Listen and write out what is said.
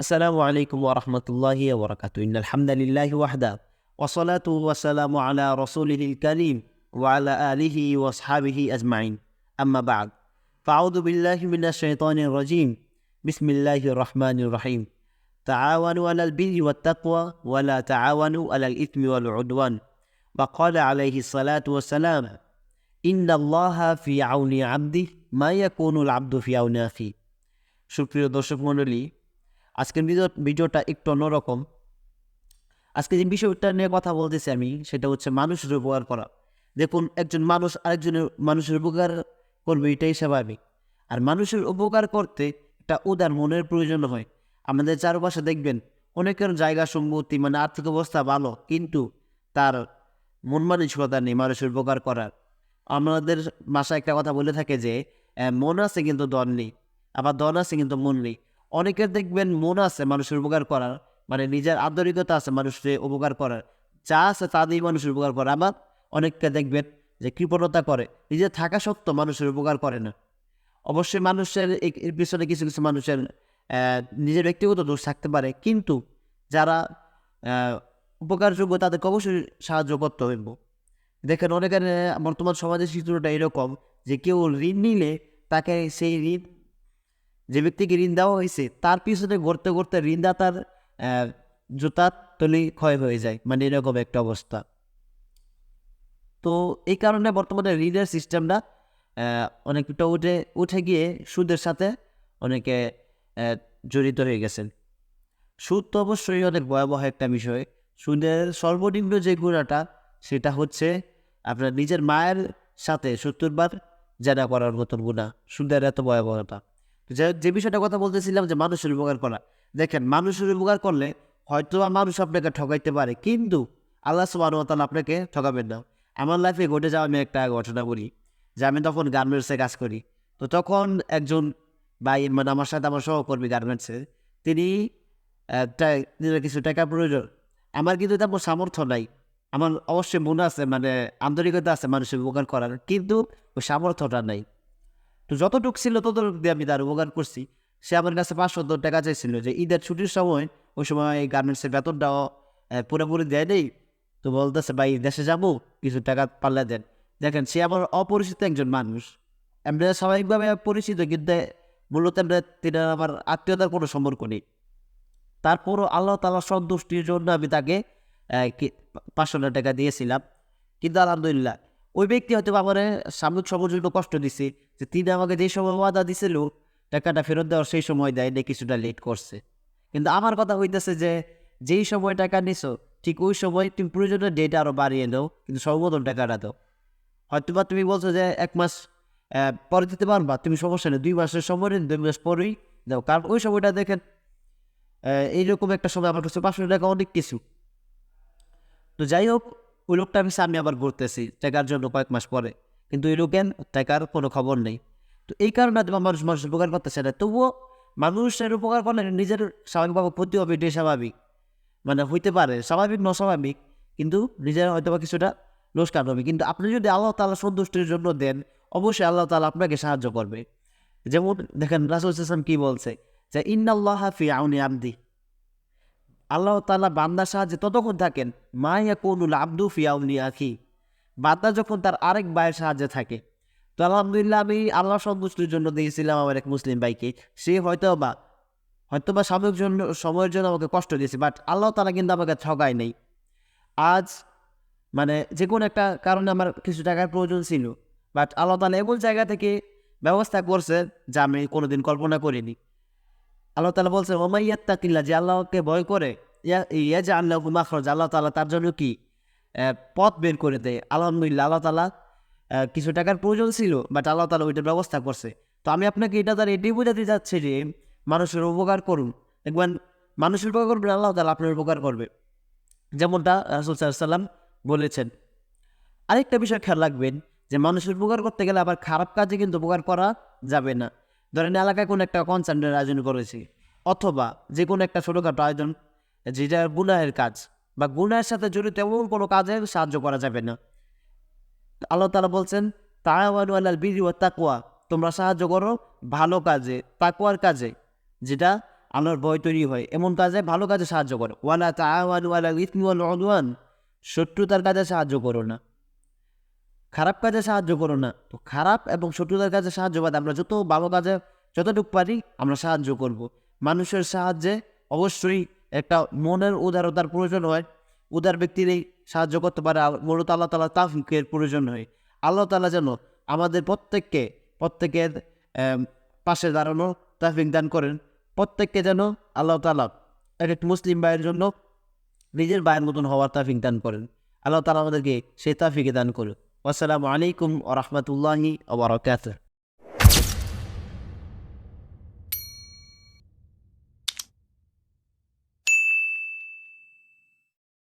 السلام عليكم ورحمة الله وبركاته إن الحمد لله وحده والصلاة والسلام على رسوله الكريم وعلى آله وأصحابه أجمعين أما بعد فأعوذ بالله من الشيطان الرجيم بسم الله الرحمن الرحيم تعاونوا على البر والتقوى ولا تعاونوا على الإثم والعدوان وقال عليه الصلاة والسلام إن الله في عون عبده ما يكون العبد في عون أخيه সুপ্রিয় দর্শক মণ্ডলী আজকের ভিডিও, ভিডিওটা একটু অন্যরকম। আজকে যে বিষয়টা নিয়ে কথা বলতেছি আমি, সেটা হচ্ছে মানুষের উপকার করা। দেখুন, একজন মানুষ আরেকজনের, মানুষের উপকার করবে, এটাই স্বাভাবিক। আর মানুষের উপকার করতে একটা উদার মনের প্রয়োজন হয়। আমাদের চারপাশে দেখবেন, অনেকের জায়গা সম্পত্তি মানে আর্থিক অবস্থা ভালো, কিন্তু তার মন মানসিকতা নেই মানুষের উপকার করার। আমাদের ভাষায় একটা কথা বলে থাকে যে মন আছে কিন্তু দন নেই, আবার দন আছে কিন্তু মন নেই। অনেকের দেখবেন মন আছে মানুষের উপকার করার মানে নিজের আন্তরিকতা আছে মানুষের উপকার করার, যা আছে তা দিয়ে মানুষের উপকার করে। আবার অনেককে দেখবেন যে কৃপণতা করে নিজের থাকা সত্ত্বেও মানুষের উপকার করে না। অবশ্যই মানুষের এর পিছনে কিছু কিছু মানুষের নিজের ব্যক্তিগত দোষ থাকতে পারে, কিন্তু যারা উপকারযোগ্য তাদেরকে অবশ্যই সাহায্য করতে হইব। দেখেন অনেকের বর্তমান সমাজের চিত্রটা এরকম যে কেউ ঋণ নিলে তাকে সেই ঋণ যে ব্যক্তিকে ঋণ দেওয়া হয়েছে, তার পিছনে ঘুরতে ঘুরতে ঋণদাতার জুতার তলি ক্ষয় হয়ে যায় মানে এরকম একটা অবস্থা। তো এই কারণে বর্তমানে ঋণের সিস্টেমটা অনেকটা উঠে উঠে গিয়ে সুদের সাথে অনেকে জড়িত হয়ে গেছেন। সুদ তো অবশ্যই অনেক ভয়াবহ একটা বিষয়। সুদের সর্বনিম্ন যে গুণাটা, সেটা হচ্ছে আপনার নিজের মায়ের সাথে সত্তর বার জেনা করার মতন গুণা, সুদের এত ভয়াবহতা। যে যে বিষয়টা কথা বলতেছিলাম যে মানুষের উপকার করা। দেখেন, মানুষের উপকার করলে হয়তো মানুষ আপনাকে ঠকাইতে পারে, কিন্তু আল্লাহ সুবাহ আপনাকে ঠকাবেন না। আমার লাইফে ঘটে যাওয়া আমি একটা ঘটনা বলি, যে আমি তখন গার্মেন্টসে কাজ করি। তো তখন একজন ভাই মানে আমার সাথে আমার সহকর্মী গার্মেন্টসে তিনি কিছু টাকা প্রয়োজন। আমার কিন্তু তেমন সামর্থ্য নাই। আমার অবশ্যই মনে আছে মানে আন্তরিকতা আছে মানুষের উপকার করার, কিন্তু ওই সামর্থ্যটা নাই। তো যতটুকু ছিল ততটুকু দিয়ে আমি তার উপকার করছি। সে আমার কাছে পাঁচশো টাকা চাইছিল যে ঈদের ছুটির সময় ওই সময় এই গার্মেন্টসের বেতনটাও পুরোপুরি দেয় নেই। তো বলতেছে, ভাই, দেশে যাব, কিছু টাকা পাল্লা দেন। দেখেন, সে আমার অপরিচিত একজন মানুষ। আমরা স্বাভাবিকভাবে পরিচিত, কিন্তু মূলত আমরা তিনি আমার আত্মীয়তার কোনো সম্পর্ক নেই। তারপরও আল্লাহ তালা সন্তুষ্টির জন্য আমি তাকে পাঁচশো টাকা দিয়েছিলাম। কিন্তু আলহামদুলিল্লাহ ওই ব্যক্তি হয়তো আমার সাময়িক সময়ের জন্য কষ্ট দিছে যে তিনি আমাকে যে সময় ওয়াদা দিছিল, টাকাটা ফেরত দেওয়ার সেই সময় দেয় না কিছুটা লেট করছে। কিন্তু আমার কথা হইতেছে যে, যেই সময় টাকা নিছো, ঠিক ওই সময় তুমি প্রয়োজনীয় ডেট আরও বাড়িয়ে দাও, কিন্তু সর্বপ্রথম টাকাটা দাও। হয়তো বা তুমি বলছো যে, এক মাস পরে দিতে পারবা, তুমি সমস্যা নেই, দুই মাসের সময় দুই মাস পরেই দাও। কারণ ওই সময়টা দেখেন এইরকম একটা সময় আমার কাছে পাঁচশো টাকা অনেক কিছু। তো যাই হোক ওই লোকটা আমি আবার ঘুরতেছি, টাকার জন্য কয়েক মাস পরে। কিন্তু ওই লোকের টাকার কোনো খবর নেই। তো এই কারণে মানুষ মানুষের উপকার করতেছে না। তবুও মানুষের উপকার করলে নিজের স্বাভাবিকভাবে ক্ষতি হবে, এটাই স্বাভাবিক। মানে হইতে পারে, স্বাভাবিক ন স্বাভাবিক কিন্তু নিজের হয়তো বা কিছুটা লোকসান হবে। কিন্তু আপনি যদি আল্লাহ তালা সন্তুষ্টির জন্য দেন, অবশ্যই আল্লাহ তালা আপনাকে সাহায্য করবে। যেমন দেখেন রাসুল ইসলাম কী বলছে যে, ইন্নাল্লাহ ফি আউনি আব্দি আল্লাহ তালা বান্দার সাহায্যে ততক্ষণ থাকেন, মা ইয়াকুনুল আব্দু ফি আউনি আখি। বান্দা যখন তার আরেক ভাইয়ের সাহায্যে থাকে, তো আলহামদুলিল্লাহ আমি আল্লাহ সন্তুষ্টির জন্য দিয়েছিলাম আমার এক মুসলিম ভাইকে। সে হয়তো বা হয়তো বা সাময়িক জন্য, সময়ের জন্য আমাকে কষ্ট দিয়েছে বাট আল্লাহ তালা কিন্তু আমাকে ঠগায় নেই। আজ মানে যে কোনো একটা কারণে আমার কিছু টাকার প্রয়োজন ছিল বাট আল্লাহ তালা এমন জায়গা থেকে ব্যবস্থা করছে যা আমি কোনোদিন কল্পনা করিনি। আল্লাহ তালা বলছে ওমাই ইয়াত্তাকিল্লা যে আল্লাহকে ভয় করে ইয়া যে আল্লাহ মাখরজ আল্লাহ তালা তার জন্য কি? পথ বের করে দেয়। আলহামদুলিল্লাহ, আল্লাহ তালা কিছু টাকার প্রয়োজন ছিল বাট আল্লাহ তালা ওইটার ব্যবস্থা করছে। তো আমি আপনাকে এটা তার এটাই বোঝাতে চাচ্ছি যে, মানুষের উপকার করুন। দেখবেন, মানুষের উপকার করবেন, আল্লাহ তালা আপনার উপকার করবে। যেমনটা রাসুল সাল্লাম বলেছেন। আরেকটা বিষয় খেয়াল রাখবেন, যে মানুষের উপকার করতে গেলে আবার খারাপ কাজে কিন্তু উপকার করা যাবে না। ধরেন এলাকায় কোনো একটা কনসার্টের আয়োজন করেছি, অথবা যে কোনো একটা ছোটোখাটো আয়োজন যেটা গুনাহের কাজ বা গুনাহের সাথে জড়িত এমন কোনো কাজে সাহায্য করা যাবে না। আল্লাহ তালা বলছেন তাওয়ানু আলাল বিরি ও তাকুয়া তোমরা সাহায্য করো ভালো কাজে তাকুয়ার কাজে, যেটা আল্লাহর ভয় তৈরি হয়। এমন কাজে, ভালো কাজে সাহায্য করো। ওয়ালা তাওয়ান ওয়াল উদওয়ান। শত্রুতার কাজে সাহায্য করো না। খারাপ কাজে সাহায্য করো না। তো খারাপ এবং শত্রুতার কাজে সাহায্য বাদে আমরা যত ভালো কাজে, যতটুকু পারি আমরা সাহায্য করব। মানুষের সাহায্যে অবশ্যই একটা মনের উদারতার প্রয়োজন হয়। উদার ব্যক্তিরই সাহায্য করতে পারে মূলত আল্লাহ তালা তাফিকের প্রয়োজন হয়। আল্লাহ তালা যেন আমাদের প্রত্যেককে, প্রত্যেকের পাশে দাঁড়ানো তাফিক দান করেন। প্রত্যেককে যেন আল্লাহ তালা এক এক মুসলিম ভাইয়ের জন্য নিজের ভাইয়ের মতন হওয়ার তাফিক দান করেন। আল্লাহ তালা আমাদেরকে সেই তাফিকে দান করুন আসসালামু আলাইকুম ও রহমতুল্লাহি